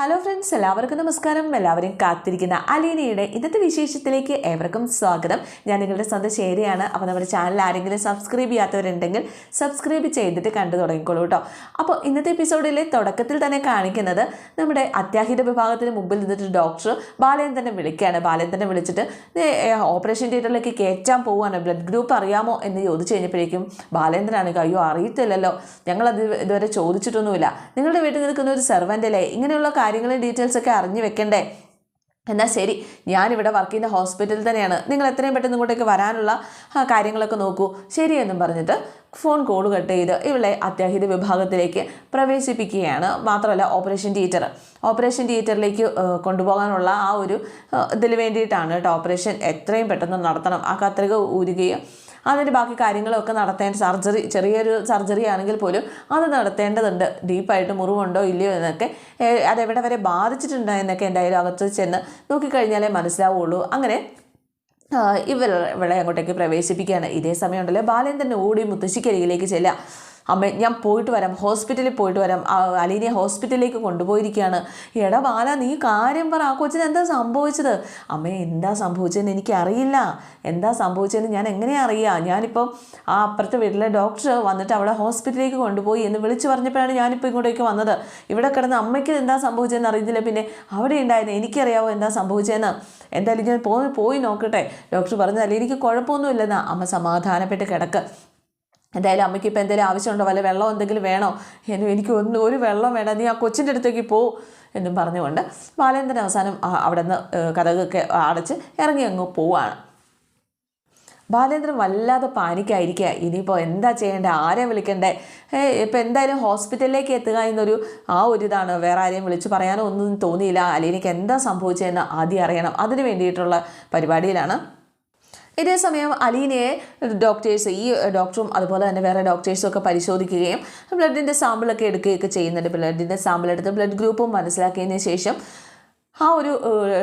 Hello friends എല്ലാവർക്കും നമസ്കാരം. എല്ലാവരെയും കാത്തിരിക്കുന്ന അലീനയുടെ ഇന്നത്തെ വിശേഷത്തിലേക്ക് ഏവർക്കും സ്വാഗതം. ഞാൻ നിങ്ങളുടെ സ്വന്തം ശരിയാണ് അപ്പോൾ നമ്മുടെ ചാനൽ ആരെങ്കിലും സബ്സ്ക്രൈബ് ചെയ്യാത്തവരുണ്ടെങ്കിൽ സബ്സ്ക്രൈബ് ചെയ്തിട്ട് കണ്ടു തുടങ്ങിക്കോളൂ കേട്ടോ. അപ്പോൾ ഇന്നത്തെ എപ്പിസോഡിലെ തുടക്കത്തിൽ തന്നെ കാണിക്കുന്നത് നമ്മുടെ അത്യാഹിത വിഭാഗത്തിന് മുമ്പിൽ നിന്നിട്ട് ഡോക്ടർ ബാലേന്ദ്രനെ വിളിക്കുകയാണ്. ബാലേന്ദ്രനെ വിളിച്ചിട്ട് ഓപ്പറേഷൻ തിയേറ്ററിലേക്ക് കയറ്റാൻ പോവുകയാണ്. ബ്ലഡ് ഗ്രൂപ്പ് അറിയാമോ? എന്ന് ചോദിച്ചു കഴിഞ്ഞപ്പോഴേക്കും ബാലേന്ദ്രനാണ് അയ്യോ അറിയത്തില്ലല്ലോ. ഞങ്ങളത് ഇതുവരെ ചോദിച്ചിട്ടൊന്നുമില്ല. നിങ്ങളുടെ വീട്ടിൽ നിൽക്കുന്ന ഒരു സെർവന്റ് അല്ലേ? ഇങ്ങനെയുള്ള കാര്യങ്ങളും ഡീറ്റെയിൽസ് ഒക്കെ അറിഞ്ഞു വെക്കണ്ടേ? എന്നാൽ ശരി ഞാനിവിടെ വർക്ക് ചെയ്യുന്ന ഹോസ്പിറ്റലിൽ തന്നെയാണ്. നിങ്ങൾ എത്രയും പെട്ടെന്ന് ഇങ്ങോട്ടേക്ക് വരാനുള്ള കാര്യങ്ങളൊക്കെ നോക്കൂ. ശരിയെന്നും പറഞ്ഞിട്ട് ഫോൺ കോൾ കട്ട് ചെയ്ത് ഇവളെ അത്യാഹിത വിഭാഗത്തിലേക്ക് പ്രവേശിപ്പിക്കുകയാണ്. മാത്രമല്ല ഓപ്പറേഷൻ തിയേറ്റർ ഓപ്പറേഷൻ തിയേറ്ററിലേക്ക് കൊണ്ടുപോകാനുള്ള ആ ഒരു ഇതിൽ വേണ്ടിയിട്ടാണ് കേട്ടോ ഓപ്പറേഷൻ എത്രയും പെട്ടെന്ന് നടത്തണം. ആ കത്രിക ഊരുകയും അതിന്റെ ബാക്കി കാര്യങ്ങളൊക്കെ നടത്തേണ്ട സർജറി ചെറിയൊരു സർജറി ആണെങ്കിൽ പോലും അത് നടത്തേണ്ടതുണ്ട്. ഡീപ്പായിട്ട് മുറിവുണ്ടോ ഇല്ലയോ എന്നൊക്കെ അതെവിടെ വരെ ബാധിച്ചിട്ടുണ്ടോ എന്നൊക്കെ എന്തായാലും അകത്ത് ചെന്ന് നോക്കിക്കഴിഞ്ഞാലേ മനസ്സിലാവുള്ളൂ. അങ്ങനെ ഇവർ ഇവിടെ അങ്ങോട്ടേക്ക് പ്രവേശിപ്പിക്കുകയാണ്. ഇതേ സമയം ഉണ്ടല്ലോ. ബാലേന്ദ്രൻ ഓടി മുത്തശ്ശിക്കരികിലേക്ക് ചെല്ലുക. അമ്മ ഞാൻ പോയിട്ട് വരാം. ഹോസ്പിറ്റലിൽ പോയിട്ട് വരാം. അലീനെ ഹോസ്പിറ്റലിലേക്ക് കൊണ്ടുപോയിരിക്കുകയാണ്. എടാ ബാല നീ കാര്യം പറ. ആ കൊച്ചിന് എന്താ സംഭവിച്ചത്? അമ്മ എന്താ സംഭവിച്ചതെന്ന് എനിക്കറിയില്ല. എന്താ സംഭവിച്ചതെന്ന് ഞാൻ എങ്ങനെയാണ് അറിയുക ഞാനിപ്പം ആ അപ്പുറത്തെ വീട്ടിലെ ഡോക്ടർ വന്നിട്ട് അവളെ ഹോസ്പിറ്റലിലേക്ക് കൊണ്ടുപോയി എന്ന് വിളിച്ചു പറഞ്ഞപ്പോഴാണ് ഞാനിപ്പോൾ ഇങ്ങോട്ടേക്ക് വന്നത്. ഇവിടെ കിടന്ന് അമ്മയ്ക്ക് എന്താ സംഭവിച്ചതെന്ന് അറിയുന്നില്ല. പിന്നെ അവിടെ ഉണ്ടായിരുന്നു എനിക്കറിയാവോ എന്താ സംഭവിച്ചതെന്ന്? എന്തായാലും ഞാൻ പോയി പോയി നോക്കട്ടെ. ഡോക്ടർ പറഞ്ഞതല്ലേ എനിക്ക് കുഴപ്പമൊന്നുമില്ലെന്നാ. അമ്മ സമാധാനപ്പെട്ട് കിടക്ക്. എന്തായാലും അമ്മയ്ക്ക് ഇപ്പോൾ എന്തെങ്കിലും ആവശ്യമുണ്ടോ? വല്ല വെള്ളം എന്തെങ്കിലും വേണോ? എന്നും എനിക്ക് ഒന്ന് ഒരു വെള്ളം വേണ്ട നീ ആ കൊച്ചിന്റെ അടുത്തേക്ക് പോ എന്നും പറഞ്ഞുകൊണ്ട് ബാലേന്ദ്രൻ അവസാനം അവിടെ നിന്ന് കഥകൊക്കെ അടച്ച് ഇറങ്ങി അങ്ങ് പോവാണ്. ബാലേന്ദ്രൻ വല്ലാതെ പാനിക്കായിരിക്കുക. ഇനിയിപ്പോൾ എന്താ ചെയ്യേണ്ടത് ആരെ വിളിക്കണ്ടേ? ഇപ്പോൾ ഇപ്പം എന്തായാലും ഹോസ്പിറ്റലിലേക്ക് എത്തുക എന്നൊരു ആ ഒരു ഇതാണ്. വേറെ ആരെയും വിളിച്ച് പറയാനോ ഒന്നും തോന്നിയില്ല. അലീനയ്ക്ക് എന്താ സംഭവിച്ചതെന്ന് ആദ്യം അറിയണം. അതിന് വേണ്ടിയിട്ടുള്ള പരിപാടിയിലാണ് ഇതേ സമയം അലീനയെ ഡോക്ടേഴ്സ് ഈ ഡോക്ടറും അതുപോലെ തന്നെ വേറെ ഡോക്ടേഴ്സും ഒക്കെ പരിശോധിക്കുകയും ബ്ലഡിന്റെ സാമ്പിളൊക്കെ എടുക്കുകയൊക്കെ ചെയ്യുന്നുണ്ട്. ബ്ലഡിന്റെ സാമ്പിൾ എടുത്ത് ബ്ലഡ് ഗ്രൂപ്പും മനസ്സിലാക്കിയതിന് ശേഷം ആ ഒരു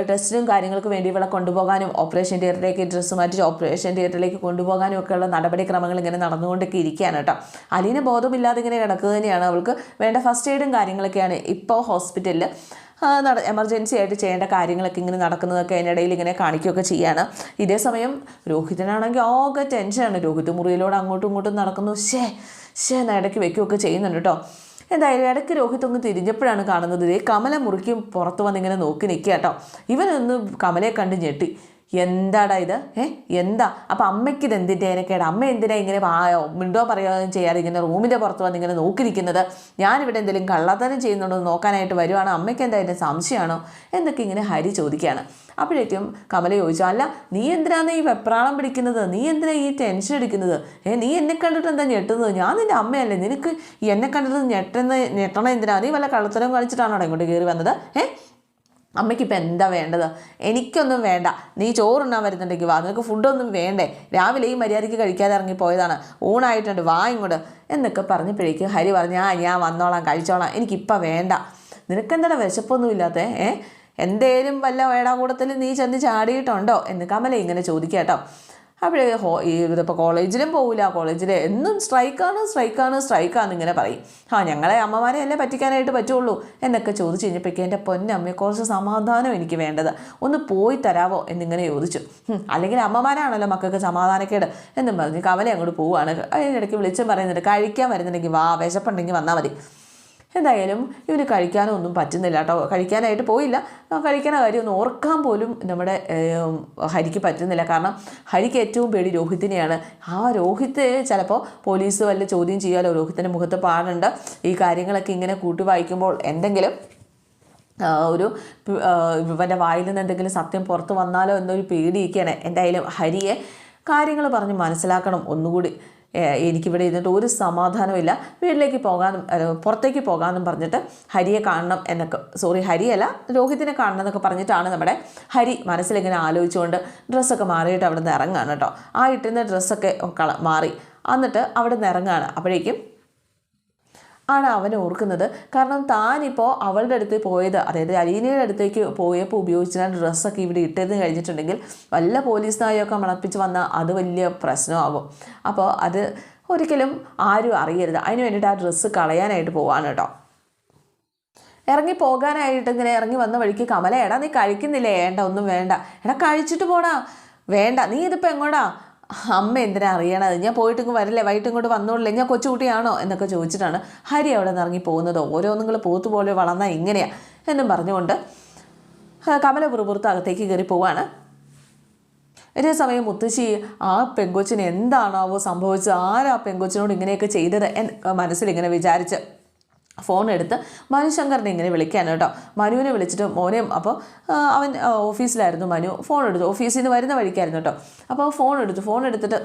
ടെസ്റ്റിനും കാര്യങ്ങൾക്ക് വേണ്ടി ഇവിടെ കൊണ്ടുപോകാനും ഓപ്പറേഷൻ തിയേറ്ററിലേക്ക് ഡ്രസ്സ് മാറ്റി ഓപ്പറേഷൻ തിയേറ്ററിലേക്ക് കൊണ്ടുപോകാനും ഒക്കെയുള്ള നടപടിക്രമങ്ങൾ ഇങ്ങനെ നടന്നുകൊണ്ടൊക്കെ ഇരിക്കുകയാണ് കേട്ടോ. അലീന ബോധമില്ലാതെ ഇങ്ങനെ കിടക്കുക തന്നെയാണ്. അവൾക്ക് വേണ്ട ഫസ്റ്റ് എയ്ഡും കാര്യങ്ങളൊക്കെയാണ് ഇപ്പോൾ ഹോസ്പിറ്റലിൽ നട എമർജൻസി ആയിട്ട് ചെയ്യേണ്ട കാര്യങ്ങളൊക്കെ ഇങ്ങനെ നടക്കുന്നതൊക്കെ ഇടയിൽ ഇങ്ങനെ കാണിക്കുകയൊക്കെ ചെയ്യാണ്. ഇതേ സമയം രോഹിതനാണെങ്കിൽ ആകെ ടെൻഷനാണ് രോഹിത് മുറിയിലൂടെ അങ്ങോട്ടും ഇങ്ങോട്ടും നടക്കുന്നു. ഷേ ഷേ എന്ന ഇടയ്ക്ക് വെക്കുകയൊക്കെ ചെയ്യുന്നുണ്ട് കേട്ടോ. എന്തായാലും ഇടയ്ക്ക് രോഹിത് ഒന്ന് തിരിഞ്ഞപ്പോഴാണ് കാണുന്നത്. ഇതേ കമല മുറിക്കും പുറത്ത് വന്നിങ്ങനെ നോക്കി നിൽക്കുക കേട്ടോ. ഇവനൊന്ന് കമലയെ കണ്ട് ഞെട്ടി. എന്താടാ ഇത്? ഏ എന്താ? അപ്പം അമ്മയ്ക്ക് ഇത് എന്തിന്റെ അതിനൊക്കെയാണ് അമ്മ എന്തിനാ ഇങ്ങനെ മിണ്ടോ പറയാതെ ചെയ്യാതെ ഇങ്ങനെ റൂമിന്റെ പുറത്ത് വന്ന് ഇങ്ങനെ നോക്കിയിരിക്കുന്നത്? ഞാനിവിടെ എന്തെങ്കിലും കള്ളത്തരം ചെയ്യുന്നുണ്ടോ നോക്കാനായിട്ട് വരുവാണോ? അമ്മയ്ക്ക് എന്താ അതിന്റെ സംശയമാണോ? എന്നൊക്കെ ഇങ്ങനെ ഹരി ചോദിക്കുകയാണ്. അപ്പോഴേക്കും കമല ചോദിച്ചു അല്ല നീ എന്തിനാണ് ഈ വെപ്രാളം പിടിക്കുന്നത്? നീ എന്തിനാ ഈ ടെൻഷൻ എടുക്കുന്നത്? ഏ നീ എന്നെ കണ്ടിട്ട് എന്താ ഞെട്ടുന്നത്? ഞാൻ നിന്റെ അമ്മയല്ലേ. നിനക്ക് എന്നെ കണ്ടിട്ട് ഞെട്ടുന്ന ഞെട്ടണ എന്തിനാ? നീ വല്ല കള്ളത്തരം കാണിച്ചിട്ടാണോ ഇങ്ങോട്ട് കയറി വന്നത്? ഏ അമ്മയ്ക്ക് ഇപ്പം എന്താ വേണ്ടത്? എനിക്കൊന്നും വേണ്ട. നീ ചോറുണ്ണാൻ വരുന്നുണ്ടെങ്കിൽ വാ. നിനക്ക് ഫുഡൊന്നും വേണ്ടേ. രാവിലെ ഈ മര്യാദയ്ക്ക് കഴിക്കാതെ ഇറങ്ങി പോയതാണ്. ഊണായിട്ടുണ്ട്. വാ ഇങ്ങോട്ട്. എന്നൊക്കെ പറഞ്ഞപ്പോഴേക്കും ഹരി പറഞ്ഞു ആ ഞാൻ വന്നോളാം. കഴിച്ചോളാം. എനിക്കിപ്പം വേണ്ട. നിനക്കെന്താണ് വിശപ്പൊന്നും ഇല്ലാത്തേ? എന്തേലും വല്ല വേടാകൂടത്തിൽ നീ ചെന്ന് ചാടിയിട്ടുണ്ടോ? എന്ന് കമല ഇങ്ങനെ ചോദിക്കുക കേട്ടോ അപ്പോഴേ ഹോ ഇതിപ്പോൾ കോളേജിലും പോകില്ല കോളേജിൽ എന്നും സ്ട്രൈക്കാണ് സ്ട്രൈക്കാണ് സ്ട്രൈക്കാണ് ഇങ്ങനെ പറയും. ആ ഞങ്ങളെ അമ്മമാരെ അല്ലേ പറ്റിക്കാനായിട്ട് പറ്റുള്ളൂ? എന്നൊക്കെ ചോദിച്ചു കഴിഞ്ഞപ്പോഴേക്കും എന്റെ പൊന്നമ്മയെ കുറച്ച് സമാധാനം എനിക്ക് വേണ്ടത്. ഒന്ന് പോയി തരാവോ എന്നിങ്ങനെ ചോദിച്ചു. അല്ലെങ്കിൽ അമ്മമാരാണല്ലോ മക്കൾക്ക് സമാധാനക്കേട് എന്നും പറഞ്ഞ് കവല അങ്ങോട്ട് പോവുകയാണ് അതിനിടയ്ക്ക് വിളിച്ചും പറയുന്നുണ്ട് കഴിക്കാൻ വരുന്നുണ്ടെങ്കിൽ വാ വിശപ്പുണ്ടെങ്കിൽ വന്നാൽ മതി. എന്തായാലും ഇവന് കഴിക്കാനോ ഒന്നും പറ്റുന്നില്ല കേട്ടോ. കഴിക്കാനായിട്ട് പോയില്ല. കഴിക്കണ കാര്യമൊന്നും ഓർക്കാൻ പോലും നമ്മുടെ ഹരിക്ക് പറ്റുന്നില്ല. കാരണം ഹരിക്ക് ഏറ്റവും പേടി രോഹിത്തിനെയാണ്. ആ രോഹിത്ത് ചിലപ്പോൾ പോലീസ് വല്ല ചോദ്യം ചെയ്യാലോ രോഹിത്തിന്റെ മുഖത്ത് പാടുണ്ട്. ഈ കാര്യങ്ങളൊക്കെ ഇങ്ങനെ കൂട്ടി വായിക്കുമ്പോൾ എന്തെങ്കിലും ഒരു ഇവന്റെ വായിൽ നിന്ന് എന്തെങ്കിലും സത്യം പുറത്ത് വന്നാലോ എന്നൊരു പേടിയൊക്കെയാണ്. എന്തായാലും ഹരിയെ കാര്യങ്ങൾ പറഞ്ഞ് മനസ്സിലാക്കണം ഒന്നുകൂടി. എനിക്കിവിടെ ഇരുന്നിട്ട് ഒരു സമാധാനമില്ല വീട്ടിലേക്ക് പോകാനും പുറത്തേക്ക് പോകാമെന്നും പറഞ്ഞിട്ട് ഹരിയെ കാണണം എന്നൊക്കെ സോറി ഹരിയല്ല രോഹിത്തിനെ കാണണം എന്നൊക്കെ പറഞ്ഞിട്ടാണ് നമ്മുടെ ഹരി മനസ്സിലിങ്ങനെ ആലോചിച്ചുകൊണ്ട് ഡ്രസ്സൊക്കെ മാറിയിട്ട് അവിടെ നിന്ന് ഇറങ്ങുകയാണ് കേട്ടോ. ആ ഇട്ടിരുന്ന ഡ്രസ്സൊക്കെ മാറി. എന്നിട്ട് അവിടെ നിന്ന് ഇറങ്ങുകയാണ്. അപ്പോഴേക്കും ആണ് അവൻ ഓർക്കുന്നത്. കാരണം താനിപ്പോൾ അവളുടെ അടുത്ത് പോയത് അതായത് അലീനയുടെ അടുത്തേക്ക് പോയപ്പോൾ ഉപയോഗിച്ച ഡ്രസ്സൊക്കെ ഇവിടെ ഇട്ടതെന്ന് കഴിഞ്ഞിട്ടുണ്ടെങ്കിൽ വല്ല പോലീസ് നായൊക്കെ മണപ്പിച്ച് വന്നാൽ അത് വലിയ പ്രശ്നമാകും. അപ്പോൾ അത് ഒരിക്കലും ആരും അറിയരുത്. അതിന് വേണ്ടിയിട്ട് ആ ഡ്രസ്സ് കളയാനായിട്ട് പോവാണ് കേട്ടോ. ഇറങ്ങി പോകാനായിട്ട് ഇങ്ങനെ ഇറങ്ങി വന്ന വഴിക്ക് കമല എടാ നീ കഴിക്കുന്നില്ലേ? വേണ്ട ഒന്നും വേണ്ട. എടാ കഴിച്ചിട്ട് പോടാ. വേണ്ട നീ ഇതിപ്പോൾ എങ്ങോട്ടാ? അമ്മ എന്തിനാ അറിയണത്? ഞാൻ പോയിട്ട് ഇങ്ങ് വരില്ലേ? വൈകിട്ട് ഇങ്ങോട്ട് വന്നോളില്ലേ? ഞാൻ കൊച്ചുകുട്ടിയാണോ? എന്നൊക്കെ ചോദിച്ചിട്ടാണ് ഹരി അവിടെ നിന്ന് ഇറങ്ങി പോകുന്നത്. ഓരോന്നുങ്ങൾ പോത്ത് പോലെ വളർന്നാൽ ഇങ്ങനെയാ എന്നും പറഞ്ഞുകൊണ്ട് കമല പുറപുറത്ത് അകത്തേക്ക് കയറി പോവാണ്. ഇതേ സമയം മുത്തശ്ശി ആ പെങ്കൊച്ചിന് എന്താണാവോ സംഭവിച്ചത്? ആരാ പെങ്കൊച്ചിനോട് ഇങ്ങനെയൊക്കെ ചെയ്തത്? എന്ന് മനസ്സിൽ ഇങ്ങനെ വിചാരിച്ച് ഫോൺ എടുത്ത് മനുശങ്കറിനെ ഇങ്ങനെ വിളിക്കാൻ കേട്ടോ. മനുവിനെ വിളിച്ചിട്ട് മോനെ അപ്പോൾ അവൻ ഓഫീസിലായിരുന്നു മനു. ഫോൺ എടുത്തു ഓഫീസിൽ നിന്ന് വരുന്ന വഴിക്കായിരുന്നു കേട്ടോ. അപ്പോൾ ഫോൺ എടുത്തു ഫോൺ എടുത്തിട്ട്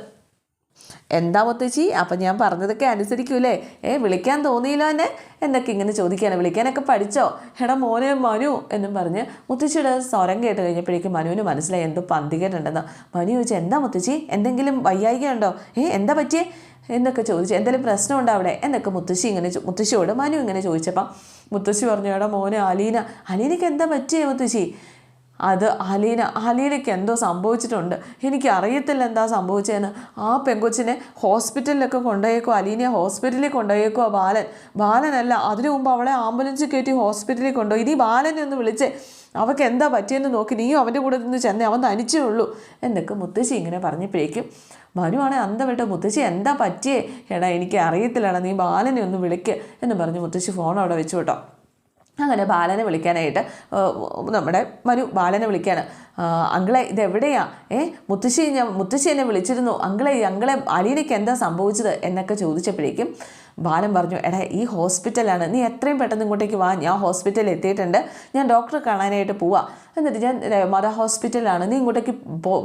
എന്താ മുത്തശ്ശി അപ്പം ഞാൻ പറഞ്ഞതൊക്കെ അനുസരിക്കൂലേ? ഏ വിളിക്കാൻ തോന്നിയില്ലോ എന്നെ? എന്നൊക്കെ ഇങ്ങനെ ചോദിക്കാനാണ് വിളിക്കാനൊക്കെ പഠിച്ചോ? എടാ മോനെ മനു എന്നും പറഞ്ഞ് മുത്തശ്ശിയുടെ സ്വരം കേട്ട് കഴിഞ്ഞപ്പോഴേക്കും മനുവിന് മനസ്സിലായി എന്തോ പന്തികേട്ടുണ്ടെന്ന് മനു ചോദിച്ചു എന്താ മുത്തശ്ശി എന്തെങ്കിലും വയ്യായിക ഉണ്ടോ ഏ എന്താ പറ്റിയേ? എന്നൊക്കെ ചോദിച്ചു. എന്തെങ്കിലും പ്രശ്നമുണ്ടോ അവിടെ? എന്നൊക്കെ മുത്തശ്ശി ഇങ്ങനെ മുത്തശ്ശിയോട് മനു ഇങ്ങനെ ചോദിച്ചപ്പം മുത്തശ്ശി പറഞ്ഞു എടാ മോനെ അലീന അലീനയ്ക്ക് എന്താ പറ്റിയ മുത്തശ്ശി? അത് അലീന അലീനയ്ക്ക് എന്തോ സംഭവിച്ചിട്ടുണ്ട്. എനിക്ക് അറിയത്തില്ല എന്താ സംഭവിച്ചതെന്ന് ആ പെങ്കൊച്ചിനെ ഹോസ്പിറ്റലിലൊക്കെ കൊണ്ടുപോയേക്കോ അലീനയെ ഹോസ്പിറ്റലിൽ കൊണ്ടുപോയേക്കോ ബാലൻ. ബാലനല്ല അതിനു മുമ്പ് അവളെ ആംബുലൻസിൽ കയറ്റി ഹോസ്പിറ്റലിൽ കൊണ്ടുപോയി. ഇനി ബാലനെ ഒന്ന് വിളിച്ചേ. അവൾക്ക് എന്താ പറ്റിയെന്ന് നോക്കി നീയും അവന്റെ കൂടെ നിന്ന് ചെന്നേ അവൻ തനിച്ചേ ഉള്ളൂ. എന്നൊക്കെ മുത്തശ്ശി ഇങ്ങനെ പറഞ്ഞപ്പോഴേക്കും മനുവാണെ അന്ത വിട്ട മുത്തശ്ശി എന്താ പറ്റിയേ? എടാ എനിക്ക് അറിയത്തില്ലടാ നീ ബാലനെ ഒന്ന് വിളിക്ക് എന്ന് പറഞ്ഞ് മുത്തശ്ശി ഫോൺ അവിടെ വെച്ചു കേട്ടോ. അങ്ങനെ ബാലനെ വിളിക്കാനായിട്ട് നമ്മുടെ മനു ബാലനെ വിളിക്കാണ്. ആ, അങ്കിളെ ഇതെവിടെയാ? ഏ മുത്തശ്ശി ഞാൻ മുത്തശ്ശി എന്നെ വിളിച്ചിരുന്നു. അങ്കിളെ അങ്കിളെ അലീനയ്ക്ക് എന്താ സംഭവിച്ചത്? എന്നൊക്കെ ചോദിച്ചപ്പോഴേക്കും ബാലൻ പറഞ്ഞു എടാ ഈ ഹോസ്പിറ്റലാണ്. നീ എത്രയും പെട്ടെന്ന് ഇങ്ങോട്ടേക്ക് വാ. ഞാൻ ഹോസ്പിറ്റലിൽ എത്തിയിട്ടുണ്ട്. ഞാൻ ഡോക്ടറെ കാണാനായിട്ട് പോവാ. എന്നിട്ട് ഞാൻ മദ ഹോസ്പിറ്റലാണ്. നീ ഇങ്ങോട്ടേക്ക്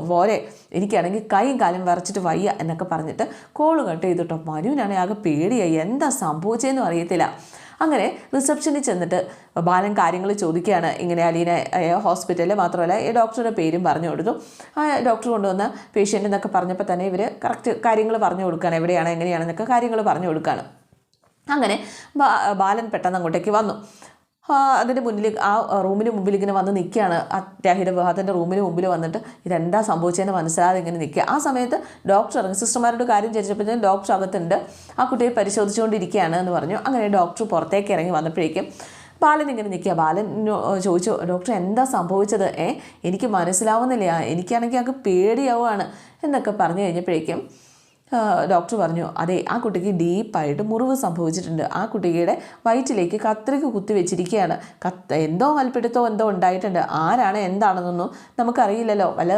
പോരെ. എനിക്കാണെങ്കിൽ കൈയും കാലും വിറച്ചിട്ട് വയ്യ എന്നൊക്കെ പറഞ്ഞിട്ട് കോൾ കട്ട് ചെയ്തിട്ടോ. മനുവിനാണെങ്കിൽ ആകെ പേടിയായി. എന്താ സംഭവിച്ചതെന്നും അറിയത്തില്ല. അങ്ങനെ റിസപ്ഷനിൽ ചെന്നിട്ട് ബാലൻ കാര്യങ്ങൾ ചോദിക്കുകയാണ്. ഇങ്ങനെ അലീന ഹോസ്പിറ്റലിൽ മാത്രമല്ല ഈ ഡോക്ടറുടെ പേരും പറഞ്ഞു കൊടുത്തു. ആ ഡോക്ടർ കൊണ്ടുവന്ന പേഷ്യന്റ് എന്നൊക്കെ പറഞ്ഞപ്പോൾ തന്നെ ഇവർ കറക്റ്റ് കാര്യങ്ങൾ പറഞ്ഞു കൊടുക്കുകയാണ്. എവിടെയാണ് എങ്ങനെയാണെന്നൊക്കെ കാര്യങ്ങൾ പറഞ്ഞു കൊടുക്കുകയാണ്. അങ്ങനെ ബാലൻ പെട്ടെന്ന് അങ്ങോട്ടേക്ക് വന്നു. അതിന്റെ മുന്നിൽ ആ റൂമിന് മുമ്പിൽ ഇങ്ങനെ വന്ന് നിൽക്കുകയാണ് അത്യാഹിയുടെ വിവാഹത്തിന്റെ റൂമിന് മുമ്പിൽ വന്നിട്ട് ഇതെന്താ സംഭവിച്ചതെന്ന് മനസ്സിലാതെ ഇങ്ങനെ നിൽക്കുക ആ സമയത്ത് ഡോക്ടർ ഇറങ്ങി സിസ്റ്റർമാരോട് കാര്യം ചോദിച്ചപ്പോഴത്തേക്കും ഡോക്ടർ അകത്തുണ്ട്. ആ കുട്ടിയെ പരിശോധിച്ചുകൊണ്ടിരിക്കുകയാണ് എന്ന് പറഞ്ഞു. അങ്ങനെ ഡോക്ടർ പുറത്തേക്ക് ഇറങ്ങി വന്നപ്പോഴേക്കും ബാലൻ ഇങ്ങനെ നിൽക്കുക ബാലൻ ചോദിച്ചു ഡോക്ടർ എന്താ സംഭവിച്ചത്? ഏ എനിക്ക് മനസ്സിലാവുന്നില്ല. എനിക്കാണെങ്കിൽ അങ്ങ് പേടിയാവുകയാണ് എന്നൊക്കെ പറഞ്ഞു കഴിഞ്ഞപ്പോഴേക്കും ഡോക്ടർ പറഞ്ഞു അതെ ആ കുട്ടിക്ക് ഡീപ്പായിട്ട് മുറിവ് സംഭവിച്ചിട്ടുണ്ട്. ആ കുട്ടിയുടെ വയറ്റിലേക്ക് കത്രിക കുത്തി വെച്ചിരിക്കുകയാണ്. കത്ത് എന്തോ മൽപ്പിടുത്തോ എന്തോ ഉണ്ടായിട്ടുണ്ട്. ആരാണ് എന്താണെന്നൊന്നും നമുക്കറിയില്ലല്ലോ. വല്ല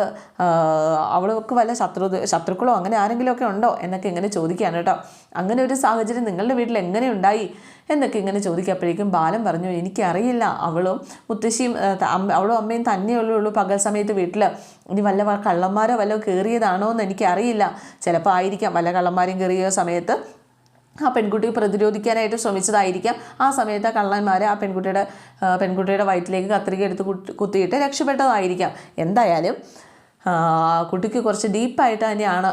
അവൾക്ക് വല്ല ശത്രു ശത്രുക്കളോ അങ്ങനെ ആരെങ്കിലുമൊക്കെ ഉണ്ടോ? എന്നൊക്കെ ഇങ്ങനെ ചോദിക്കുകയാണ് കേട്ടോ. അങ്ങനെ ഒരു സാഹചര്യം നിങ്ങളുടെ വീട്ടിൽ എങ്ങനെ ഉണ്ടായി? എന്നൊക്കെ ഇങ്ങനെ ചോദിക്കപ്പോഴേക്കും ബാലൻ പറഞ്ഞു എനിക്കറിയില്ല അവളും മുത്തശ്ശിയും അവളും അമ്മയും തന്നെയല്ലേ ഉള്ളൂ പകൽ സമയത്ത് വീട്ടിൽ ഇനി വല്ല കള്ളന്മാരോ വല്ലോ കയറിയതാണോ എന്ന് എനിക്കറിയില്ല. ചിലപ്പോൾ ആയിരിക്കാം വല്ല കള്ളന്മാരും കയറിയ സമയത്ത് ആ പെൺകുട്ടി പ്രതിരോധിക്കാനായിട്ട് ശ്രമിച്ചതായിരിക്കാം. ആ സമയത്ത് ആ കള്ളന്മാർ ആ പെൺകുട്ടിയുടെ പെൺകുട്ടിയുടെ വയറ്റിലേക്ക് കത്രിക എടുത്ത് കുത്തിയിട്ട് രക്ഷപ്പെട്ടതായിരിക്കാം. എന്തായാലും കുട്ടിക്ക് കുറച്ച് ഡീപ്പായിട്ട് തന്നെയാണ്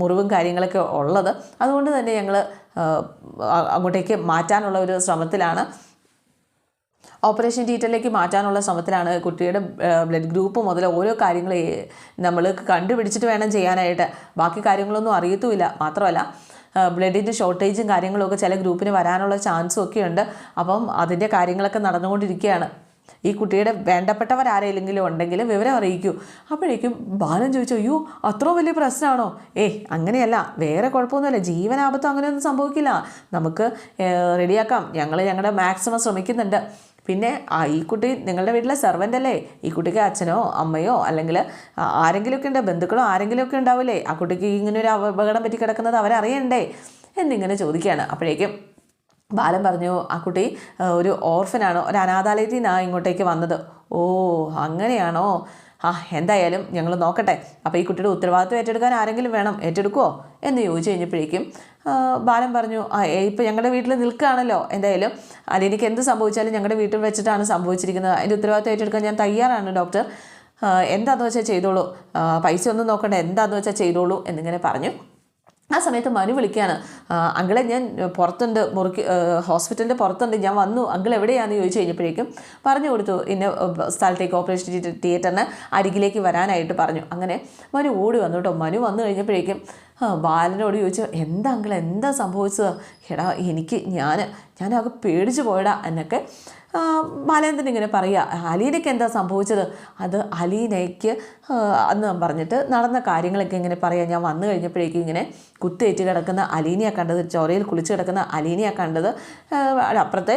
മുറിവും കാര്യങ്ങളൊക്കെ ഉള്ളത്. അതുകൊണ്ട് തന്നെ ഞങ്ങൾ അങ്ങോട്ടേക്ക് മാറ്റാനുള്ള ഒരു ശ്രമത്തിലാണ്. ഓപ്പറേഷൻ തിയേറ്ററിലേക്ക് മാറ്റാനുള്ള ശ്രമത്തിലാണ് കുട്ടിയുടെ ബ്ലഡ് ഗ്രൂപ്പ് മുതൽ ഓരോ കാര്യങ്ങൾ നമ്മൾ കണ്ടുപിടിച്ചിട്ട് വേണം ചെയ്യാനായിട്ട്. ബാക്കി കാര്യങ്ങളൊന്നും അറിയത്തുമില്ല. മാത്രമല്ല ബ്ലഡിന്റെ ഷോർട്ടേജും കാര്യങ്ങളൊക്കെ ചില ഗ്രൂപ്പിന് വരാനുള്ള ചാൻസും ഒക്കെ ഉണ്ട് അപ്പം അതിന്റെ കാര്യങ്ങളൊക്കെ നടന്നുകൊണ്ടിരിക്കുകയാണ്. ഈ കുട്ടിയുടെ വേണ്ടപ്പെട്ടവർ ആരെങ്കിലും ഉണ്ടെങ്കിൽ വിവരം അറിയിക്കൂ. അപ്പോഴേക്കും ബാലൻ ചോദിച്ചു അയ്യോ അത്ര വലിയ പ്രശ്നമാണോ? ഏ അങ്ങനെയല്ല. വേറെ കുഴപ്പമൊന്നുമില്ല. ജീവനാപത്തോ അങ്ങനെയൊന്നും സംഭവിക്കില്ല. നമുക്ക് റെഡിയാക്കാം. ഞങ്ങൾ ഞങ്ങളുടെ മാക്സിമം ശ്രമിക്കുന്നുണ്ട്. പിന്നെ ഈ കുട്ടി നിങ്ങളുടെ വീട്ടിലെ സെർവന്റ് അല്ലേ? ഈ കുട്ടിക്ക് അച്ഛനോ അമ്മയോ അല്ലെങ്കിൽ ആരെങ്കിലുമൊക്കെ ഉണ്ട്? ബന്ധുക്കളോ ആരെങ്കിലുമൊക്കെ ഉണ്ടാവില്ലേ? ആ കുട്ടിക്ക് ഇങ്ങനെ ഒരു അപകടം പറ്റി കിടക്കുന്നത് അവരറിയണ്ടേ? എന്നിങ്ങനെ ചോദിക്കുകയാണ്. അപ്പോഴേക്കും ബാലൻ പറഞ്ഞു ആ കുട്ടി ഒരു ഓർഫനാണ് ഒരു അനാഥാലയത്തിൽ നിന്നാണ് ഇങ്ങോട്ടേക്ക് വന്നത്. ഓ അങ്ങനെയാണോ? ആ എന്തായാലും ഞങ്ങൾ നോക്കട്ടെ. അപ്പോൾ ഈ കുട്ടിയുടെ ഉത്തരവാദിത്വം ഏറ്റെടുക്കാൻ ആരെങ്കിലും വേണം ഏറ്റെടുക്കുമോ എന്ന് ചോദിച്ചു കഴിഞ്ഞപ്പോഴേക്കും ബാലൻ പറഞ്ഞു ആ ഇപ്പം ഞങ്ങളുടെ വീട്ടിൽ നിൽക്കുകയാണല്ലോ എന്തായാലും. അല്ലെനിക്ക് എന്ത് സംഭവിച്ചാലും ഞങ്ങളുടെ വീട്ടിൽ വെച്ചിട്ടാണ് സംഭവിച്ചിരിക്കുന്നത്. അതിന്റെ ഉത്തരവാദിത്വം ഏറ്റെടുക്കാൻ ഞാൻ തയ്യാറാണ് ഡോക്ടർ. എന്താണെന്ന് വെച്ചാൽ ചെയ്തോളൂ. പൈസ ഒന്നും നോക്കണ്ട എന്താണെന്ന് വെച്ചാൽ ചെയ്തോളൂ എന്നിങ്ങനെ പറഞ്ഞു. ആ സമയത്ത് മനു വിളിക്കുകയാണ് അങ്കളെ ഞാൻ പുറത്തുണ്ട് മുറിക്ക് ഹോസ്പിറ്റലിന്റെ പുറത്തുണ്ട് ഞാൻ വന്നു അങ്കിൾ എവിടെയാണെന്ന് ചോദിച്ചു കഴിഞ്ഞപ്പോഴേക്കും പറഞ്ഞു കൊടുത്തു ഇന്ന സ്ഥലത്തേക്ക് ഓപ്പറേഷൻ തിയേറ്ററിന് അരികിലേക്ക് വരാനായിട്ട് പറഞ്ഞു. അങ്ങനെ മനു ഓടി വന്നു കേട്ടോ. മനു വന്നു കഴിഞ്ഞപ്പോഴേക്കും ബാലനോട് ചോദിച്ചു എന്താ അങ്കിൾ എന്താ സംഭവിച്ചത്? എടാ എനിക്ക് ഞാൻ ഞാനാകെ പേടിച്ചു പോയടാ എന്നൊക്കെ ബാലേന്ദ്രൻ ഇങ്ങനെ പറയുക അലീനയ്ക്ക് എന്താ സംഭവിച്ചത്? അത് അലീനയ്ക്ക് അന്ന് പറഞ്ഞിട്ട് നടന്ന കാര്യങ്ങളൊക്കെ ഇങ്ങനെ പറയാം. ഞാൻ വന്നു കഴിഞ്ഞപ്പോഴേക്കും ഇങ്ങനെ കുത്തേറ്റ് കിടക്കുന്ന അലീനയെ കണ്ടത് ചോരയിൽ കുളിച്ച് കിടക്കുന്ന അലീനയെ കണ്ടത് അപ്പുറത്തെ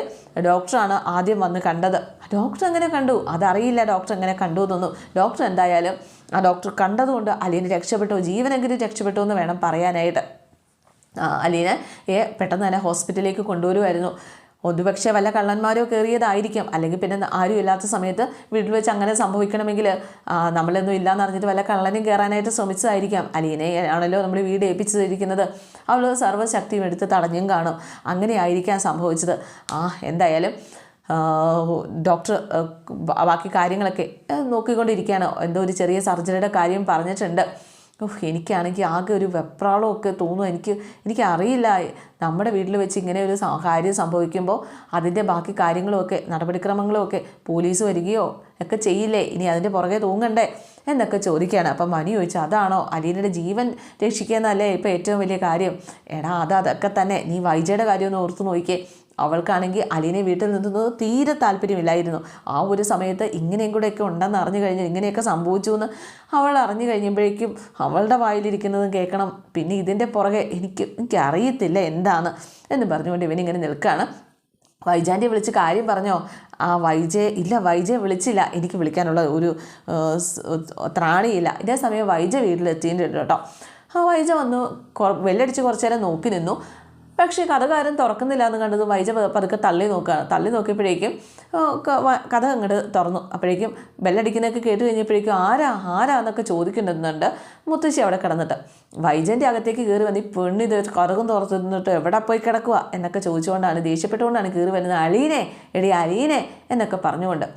ഡോക്ടറാണ് ആദ്യം വന്ന് കണ്ടത്. ഡോക്ടർ എങ്ങനെ കണ്ടു? അതറിയില്ല ഡോക്ടർ എങ്ങനെ കണ്ടു എന്നൊന്നും. ഡോക്ടർ എന്തായാലും ആ ഡോക്ടർ കണ്ടതുകൊണ്ട് അലീന രക്ഷപ്പെട്ടു ജീവനെങ്കിലും രക്ഷപ്പെട്ടു എന്ന് വേണം പറയാനായിട്ട്. അലീനെ പെട്ടെന്ന് തന്നെ ഹോസ്പിറ്റലിലേക്ക് കൊണ്ടുവരുമായിരുന്നു. ഒരുപക്ഷെ വല്ല കള്ളന്മാരോ കയറിയതായിരിക്കും അല്ലെങ്കിൽ പിന്നെ ആരും ഇല്ലാത്ത സമയത്ത് വീട്ടിൽ വെച്ച് അങ്ങനെ സംഭവിക്കണമെങ്കിൽ നമ്മളൊന്നും ഇല്ലയെന്ന് അറിഞ്ഞിട്ട് വല്ല കള്ളനും കയറാനായിട്ട് ശ്രമിച്ചതായിരിക്കാം. അലീനെ ആണല്ലോ നമ്മൾ വീട് ഏൽപ്പിച്ചിരിക്കുന്നത്. അവൾ സർവശക്തിയും എടുത്ത് തടഞ്ഞും കാണും. അങ്ങനെയായിരിക്കാം സംഭവിച്ചത്. ആ എന്തായാലും ഡോക്ടർ ബാക്കി കാര്യങ്ങളൊക്കെ നോക്കിക്കൊണ്ടിരിക്കുകയാണ്. എന്തോ ഒരു ചെറിയ സർജറിയുടെ കാര്യം പറഞ്ഞിട്ടുണ്ട്. ഓഹ് എനിക്കാണെങ്കിൽ ആകെ ഒരു വെപ്രാളമൊക്കെ തോന്നും എനിക്ക് എനിക്കറിയില്ല. നമ്മുടെ വീട്ടിൽ വെച്ച് ഇങ്ങനെ ഒരു കാര്യം സംഭവിക്കുമ്പോൾ അതിന്റെ ബാക്കി കാര്യങ്ങളുമൊക്കെ നടപടിക്രമങ്ങളുമൊക്കെ പോലീസ് വരികയോ ഒക്കെ ചെയ്യില്ലേ? ഇനി അതിന്റെ പുറകെ തൂങ്ങണ്ടേ? എന്നൊക്കെ ചോദിക്കുകയാണ് അപ്പം മനു ചോദിച്ചു അതാണോ? അലീനയുടെ ജീവൻ രക്ഷിക്കുക എന്നല്ലേ ഇപ്പോൾ ഏറ്റവും വലിയ കാര്യം? എടാ അത് അതൊക്കെ തന്നെ. നീ വൈജയുടെ കാര്യം ഒന്ന് ഓർത്ത് നോക്കിയേ അവൾക്കാണെങ്കിൽ അലീനെ വീട്ടിൽ നിന്നത് തീരെ താല്പര്യമില്ലായിരുന്നു. ആ ഒരു സമയത്ത് ഇങ്ങനെയും കൂടെയൊക്കെ ഉണ്ടെന്ന് അറിഞ്ഞു കഴിഞ്ഞാൽ ഇങ്ങനെയൊക്കെ സംഭവിച്ചു എന്ന് അവൾ അറിഞ്ഞു കഴിഞ്ഞപ്പോഴേക്കും അവളുടെ വായിലിരിക്കുന്നതും കേൾക്കണം. പിന്നെ ഇതിന്റെ പുറകെ എനിക്ക് എനിക്ക് അറിയത്തില്ല എന്താണ് എന്ന് പറഞ്ഞുകൊണ്ട് ഇവനിങ്ങനെ നിൽക്കുകയാണ് വൈജാന്റെ വിളിച്ച് കാര്യം പറഞ്ഞോ? ആ വൈജയെ ഇല്ല വൈജയെ വിളിച്ചില്ല. എനിക്ക് വിളിക്കാനുള്ള ഒരു ത്രാണിയില്ല. ഇതേ സമയം വൈജ വീട്ടിലെത്തിയിട്ടുണ്ട് കേട്ടോ. ആ വൈജ വന്നു വെല്ലടിച്ച് കുറച്ച് നേരം നോക്കി നിന്നു. പക്ഷേ കഥകാരൻ തുറക്കുന്നില്ല എന്ന് കണ്ടത് വൈജ പതുക്കെ തള്ളി നോക്കുകയാണ് തള്ളി നോക്കിയപ്പോഴേക്കും കഥ അങ്ങോട്ട് തുറന്നു. അപ്പോഴേക്കും ബെല്ലടിക്കുന്നതൊക്കെ കേട്ട് കഴിഞ്ഞപ്പോഴേക്കും ആരാ ആരാ എന്നൊക്കെ ചോദിക്കുന്നുണ്ട് മുത്തശ്ശി അവിടെ കിടന്നിട്ട്. വൈജന്റെ അകത്തേക്ക് കയറി വന്ന് ഈ പെണ്ണിത് കറകും തുറന്നിട്ട് എവിടെ പോയി കിടക്കുക എന്നൊക്കെ ചോദിച്ചുകൊണ്ടാണ് ദേഷ്യപ്പെട്ടുകൊണ്ടാണ് കയറി വരുന്നത്. അലീനെ എടി അലീനെ എന്നൊക്കെ പറഞ്ഞുകൊണ്ട്.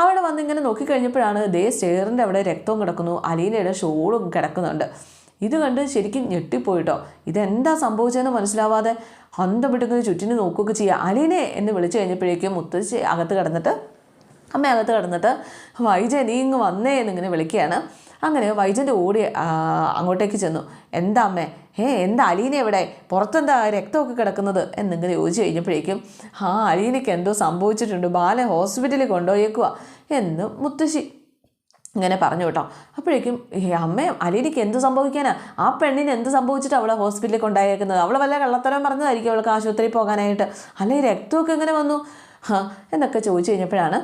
അവിടെ വന്നിങ്ങനെ നോക്കിക്കഴിഞ്ഞപ്പോഴാണ് ദേ സ്റ്റെയറിന്റെ അവിടെ രക്തവും കിടക്കുന്നു. അലീനയുടെ ഷോളും കിടക്കുന്നുണ്ട്. ഇത് കണ്ട് ശരിക്കും ഞെട്ടിപ്പോയിട്ടോ. ഇതെന്താ സംഭവിച്ചതെന്ന് മനസ്സിലാവാതെ അന്തം വിട്ടിങ്ങനെ ചുറ്റിന് നോക്കുകയൊക്കെ ചെയ്യുക. അലീനെ എന്ന് വിളിച്ചു കഴിഞ്ഞപ്പോഴേക്കും മുത്തശ്ശി അകത്ത് കിടന്നിട്ട് അമ്മ അകത്ത് കിടന്നിട്ട് വൈജ നീ ഇങ്ങ് വന്നേ എന്നിങ്ങനെ വിളിക്കുകയാണ്. അങ്ങനെ വൈജന്റെ ഓടി അങ്ങോട്ടേക്ക് ചെന്നു. എന്താ അമ്മേ? ഏ എന്താ അലീന എവിടെ? പുറത്തെന്താ രക്തമൊക്കെ കിടക്കുന്നത്? എന്നിങ്ങനെ ചോദിച്ചു കഴിഞ്ഞപ്പോഴേക്കും ആ അലീനയ്ക്ക് എന്തോ സംഭവിച്ചിട്ടുണ്ട്. ബാലെ ഹോസ്പിറ്റലിൽ കൊണ്ടുപോയേക്കുക എന്ന് മുത്തശ്ശി ഇങ്ങനെ പറഞ്ഞു കേട്ടോ. അപ്പോഴേക്കും അമ്മയും അലീനയ്ക്ക് എന്ത് സംഭവിക്കാനാ? ആ പെണ്ണിന് എന്ത് സംഭവിച്ചിട്ട് അവളെ ഹോസ്പിറ്റലിൽ കൊണ്ടായേക്കുന്നത്? അവൾ വല്ല കള്ളത്തരം പറഞ്ഞതായിരിക്കും അവൾക്ക് ആശുപത്രിയിൽ പോകാനായിട്ട്. അല്ലെങ്കിൽ രക്തമൊക്കെ എങ്ങനെ വന്നു? എന്നൊക്കെ ചോദിച്ചു കഴിഞ്ഞപ്പോഴാണ്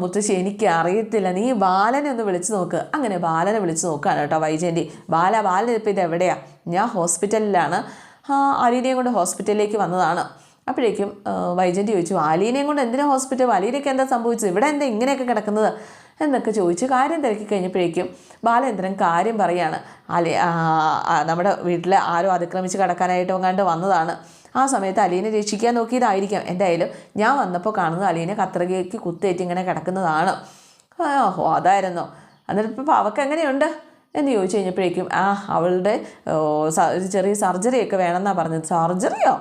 മുത്തശ്ശി എനിക്ക് അറിയത്തില്ല. നീ ബാലനെ ഒന്ന് വിളിച്ചു നോക്ക്. അങ്ങനെ ബാലനെ വിളിച്ചു നോക്കുകയാണ് കേട്ടോ വൈജയന്തി ബാല ബാലൻ ഇപ്പം ഇത് എവിടെയാ? ഞാൻ ഹോസ്പിറ്റലിലാണ്. അലീനയും കൊണ്ട് ഹോസ്പിറ്റലിലേക്ക് വന്നതാണ്. അപ്പോഴേക്കും വൈജയന്തി ചോദിച്ചു അലീനയും കൊണ്ട് എന്തിനാ ഹോസ്പിറ്റൽ? അലീനയ്ക്ക് എന്താ സംഭവിച്ചത്? ഇവിടെ എന്താ ഇങ്ങനെയൊക്കെ കിടക്കുന്നത്? എന്നൊക്കെ ചോദിച്ച് കാര്യം തിരക്കി കഴിഞ്ഞപ്പോഴേക്കും ബാലേന്ദ്രൻ കാര്യം പറയാണ് അലി നമ്മുടെ വീട്ടിൽ ആരോ അതിക്രമിച്ച് കിടക്കാനായിട്ട് എങ്ങാണ്ട് വന്നതാണ്. ആ സമയത്ത് അലീനെ രക്ഷിക്കാൻ നോക്കിയതായിരിക്കാം. എന്തായാലും ഞാൻ വന്നപ്പോൾ കാണുന്നത് അലീനെ കത്രികയ്ക്ക് കുത്തേറ്റ് ഇങ്ങനെ കിടക്കുന്നതാണ്. ഓഹോ അതായിരുന്നു. അതായിരുന്നോ എന്നിട്ട് ഇപ്പോൾ അവൾക്ക് എങ്ങനെയുണ്ട്? എന്ന് ചോദിച്ചു കഴിഞ്ഞപ്പോഴേക്കും ആ അവളുടെ ഒരു ചെറിയ സർജറിയൊക്കെ വേണമെന്നാണ് പറഞ്ഞത്. സർജറിയോ?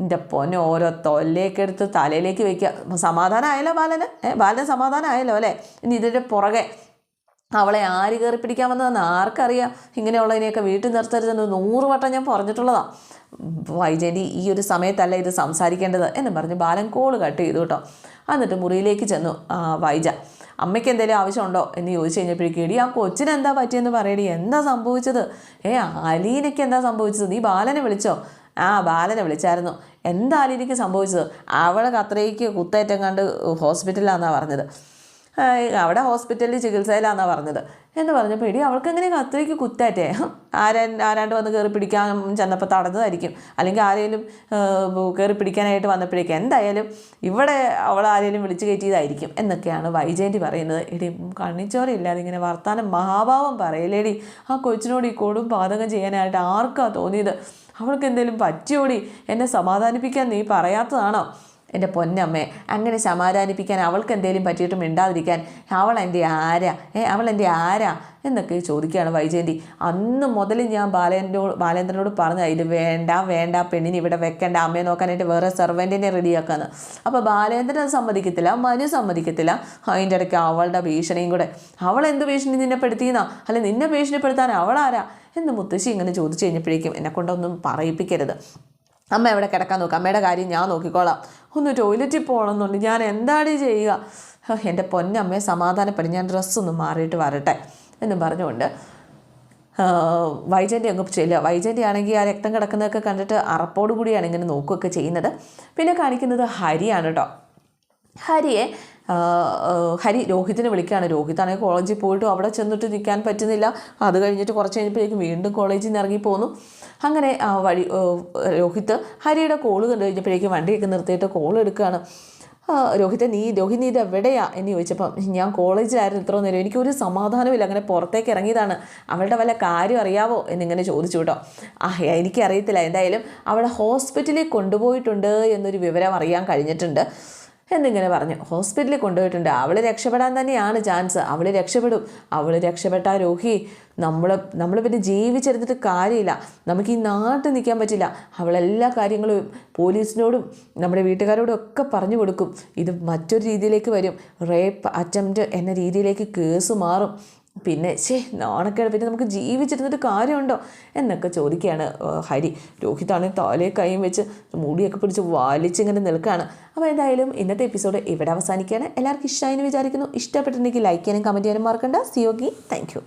എന്റെ പൊന്നെ ഓരോ തൊല്ലയൊക്കെ എടുത്ത് തലയിലേക്ക് വെക്കുക. സമാധാനമായല്ലോ ബാലന്? ഏഹ് ബാലന് സമാധാനമായല്ലോ അല്ലേ? ഇനി ഇതിന്റെ പുറകെ അവളെ ആര് കയറി പിടിക്കാൻ വന്നതെന്ന് ആർക്കറിയാം? ഇങ്ങനെയുള്ളതിനെയൊക്കെ വീട്ടിൽ നിർത്തരുതെന്ന് നൂറ് വട്ടം ഞാൻ പറഞ്ഞിട്ടുള്ളതാണ് വൈജയന്തി ഈ ഒരു സമയത്തല്ല ഇത് സംസാരിക്കേണ്ടത് എന്ന് പറഞ്ഞ് ബാലൻ കോൾ കട്ട് ചെയ്തു കേട്ടോ. എന്നിട്ട് മുറിയിലേക്ക് ചെന്നു വൈജ. അമ്മയ്ക്ക് എന്തെങ്കിലും ആവശ്യമുണ്ടോ എന്ന് ചോദിച്ചു കഴിഞ്ഞപ്പോഴേക്കും എടി ആ കൊച്ചിന് എന്താ പറ്റിയെന്ന് പറയടി എന്താ സംഭവിച്ചത്? ഏ അലീനയ്ക്ക് എന്താ സംഭവിച്ചത്? നീ ബാലനെ വിളിച്ചോ? ആ ബാലനെ വിളിച്ചായിരുന്നു. എന്താ എനിക്ക് സംഭവിച്ചത്? അവളെ കത്രയ്ക്ക് കുത്തേറ്റം കണ്ട് ഹോസ്പിറ്റലിലാണെന്നാണ് പറഞ്ഞത്. അവിടെ ഹോസ്പിറ്റലിൽ ചികിത്സയിലാണെന്നാണ് പറഞ്ഞത്. എന്ന് പറഞ്ഞപ്പോൾ ഇടി അവൾക്ക് എങ്ങനെ കത്രയ്ക്ക് കുത്താറ്റേ? ആരാ ആരാണ്ട് വന്ന് കയറി പിടിക്കാൻ ചെന്നപ്പോൾ തടഞ്ഞതായിരിക്കും. അല്ലെങ്കിൽ ആരെങ്കിലും കയറി പിടിക്കാനായിട്ട് വന്നപ്പോഴേക്കും എന്തായാലും ഇവിടെ അവൾ ആരെങ്കിലും വിളിച്ചു കയറ്റിയതായിരിക്കും എന്നൊക്കെയാണ് വൈജയന്തി പറയുന്നത്. ഇടി കണ്ണിച്ചോരയില്ലാതെ ഇങ്ങനെ വർത്താനം മഹാഭാവം പറയില്ലേടി? ആ കൊച്ചിനോട് ഈ കൊടും പാതകം ചെയ്യാനായിട്ട് ആർക്കാ തോന്നിയത്? അവൾക്ക് എന്തെങ്കിലും പറ്റിയോടി? എന്നെ സമാധാനിപ്പിക്കാൻ നീ പറയാത്തതാണോ? എന്റെ പൊന്നമ്മേ അങ്ങനെ സമാധാനിപ്പിക്കാൻ അവൾക്ക് എന്തെങ്കിലും പറ്റിയിട്ട് മിണ്ടാതിരിക്കാൻ അവൾ എന്റെ ആരാ? ഏ അവൾ എന്റെ ആരാ? എന്നൊക്കെ ചോദിക്കുകയാണ് വൈജയന്തി. അന്ന് മുതൽ ഞാൻ ബാലേന്ദ്രനോട് ബാലേന്ദ്രനോട് പറഞ്ഞ ഇത് വേണ്ട വേണ്ട പെണ്ണിനെ ഇവിടെ വെക്കേണ്ട അമ്മയെ നോക്കാനായിട്ട് വേറെ സെർവന്റിനെ റെഡിയാക്കാന്ന്. അപ്പോൾ ബാലേന്ദ്രൻ അത് സമ്മതിക്കത്തില്ല മനു സമ്മതിക്കത്തില്ല. അതിന്റെ ഇടയ്ക്ക് അവളുടെ ഭീഷണിയും കൂടെ അവൾ എന്ത് ഭീഷണി നിന്നെ പെടുത്തിയെന്നാ? അല്ലെ നിന്നെ ഭീഷണിപ്പെടുത്താൻ അവളാരാ എന്ന് മുത്തശ്ശി ഇങ്ങനെ ചോദിച്ചു കഴിഞ്ഞപ്പോഴേക്കും എന്നെക്കൊണ്ടൊന്നും പറയിപ്പിക്കരുത്. അമ്മ എവിടെ കിടക്കാൻ നോക്കുക അമ്മയുടെ കാര്യം ഞാൻ നോക്കിക്കോളാം. ഒന്ന് ടോയ്ലറ്റിൽ പോകണമെന്നുണ്ട്. ഞാൻ എന്താണ് ചെയ്യുക? എന്റെ പൊന്നമ്മയെ സമാധാനപ്പെടും ഞാൻ ഡ്രസ്സൊന്ന് മാറിയിട്ട് വരട്ടെ എന്നും പറഞ്ഞുകൊണ്ട് വൈജന്റെ അങ്ങ് ചെല്ലുക. വൈജന്റെ ആണെങ്കിൽ ആ രക്തം കിടക്കുന്നതൊക്കെ കണ്ടിട്ട് അറപ്പോടു കൂടിയാണ് ഇങ്ങനെ നോക്കുകയൊക്കെ ചെയ്യുന്നത്. പിന്നെ കാണിക്കുന്നത് ഹരിയാണ് കേട്ടോ. ഹരിയെ ഹരി രോഹിത്തിനെ വിളിക്കുകയാണ്. രോഹിത്താണെങ്കിൽ കോളേജിൽ പോയിട്ടും അവിടെ ചെന്നിട്ട് നിൽക്കാൻ പറ്റുന്നില്ല. അത് കഴിഞ്ഞിട്ട് കുറച്ച് കഴിഞ്ഞപ്പോഴേക്കും വീണ്ടും കോളേജിൽ നിന്ന് ഇറങ്ങി പോന്നു. അങ്ങനെ വഴി രോഹിത് ഹരിയുടെ കോൾ കണ്ടു കഴിഞ്ഞപ്പോഴേക്കും വണ്ടിയൊക്കെ നിർത്തിയിട്ട് കോൾ എടുക്കുകയാണ്. രോഹിത്തെ നീ രോഹിത് നീ എവിടെയാ എന്ന് ചോദിച്ചപ്പം ഞാൻ കോളേജിലായിരുന്നു ഇത്ര നേരം. എനിക്കൊരു സമാധാനമില്ല. അങ്ങനെ പുറത്തേക്ക് ഇറങ്ങിയതാണ്. അവളുടെ വല്ല കാര്യം അറിയാവോ? എന്നിങ്ങനെ ചോദിച്ചു കേട്ടോ. ആ എനിക്കറിയത്തില്ല. എന്തായാലും അവളെ ഹോസ്പിറ്റലിൽ കൊണ്ടുപോയിട്ടുണ്ട് എന്നൊരു വിവരം അറിയാൻ കഴിഞ്ഞിട്ടുണ്ട്. എന്നിങ്ങനെ പറഞ്ഞു. ഹോസ്പിറ്റലിൽ കൊണ്ടുപോയിട്ടുണ്ട്. അവൾ രക്ഷപ്പെടാൻ തന്നെയാണ് ചാൻസ്. അവൾ രക്ഷപ്പെടും. അവൾ രക്ഷപ്പെട്ട രോഹി നമ്മൾ നമ്മൾ പിന്നെ ജീവിച്ചിരുന്നിട്ട് കാര്യമില്ല. നമുക്ക് ഈ നാട്ടിൽ നിൽക്കാൻ പറ്റില്ല. അവളെല്ലാ കാര്യങ്ങളും പോലീസിനോടും നമ്മുടെ വീട്ടുകാരോടും ഒക്കെ പറഞ്ഞു കൊടുക്കും. ഇത് മറ്റൊരു രീതിയിലേക്ക് വരും. റേപ്പ് അറ്റംപ്റ്റ് എന്ന രീതിയിലേക്ക് കേസ് മാറും. പിന്നെ ശേ നാണക്കേട്. പിന്നെ നമുക്ക് ജീവിച്ചിരുന്നിട്ട് കാര്യമുണ്ടോ? എന്നൊക്കെ ചോദിക്കുകയാണ് ഹരി. രോഹിതാണെങ്കിൽ താലേ കൈയും വെച്ച് മുടിയൊക്കെ പിടിച്ച് വലിച്ചിങ്ങനെ നിൽക്കുകയാണ്. അപ്പോൾ എന്തായാലും ഇന്നത്തെ എപ്പിസോഡ് ഇവിടെ അവസാനിക്കുകയാണ്. എല്ലാവർക്കും ഇഷ്ടമായി വിചാരിക്കുന്നു. ഇഷ്ടപ്പെട്ടിട്ടുണ്ടെങ്കിൽ ലൈക്ക് ചെയ്യാനും കമന്റ് ചെയ്യാനും മറക്കണ്ട. സിയോഗി താങ്ക്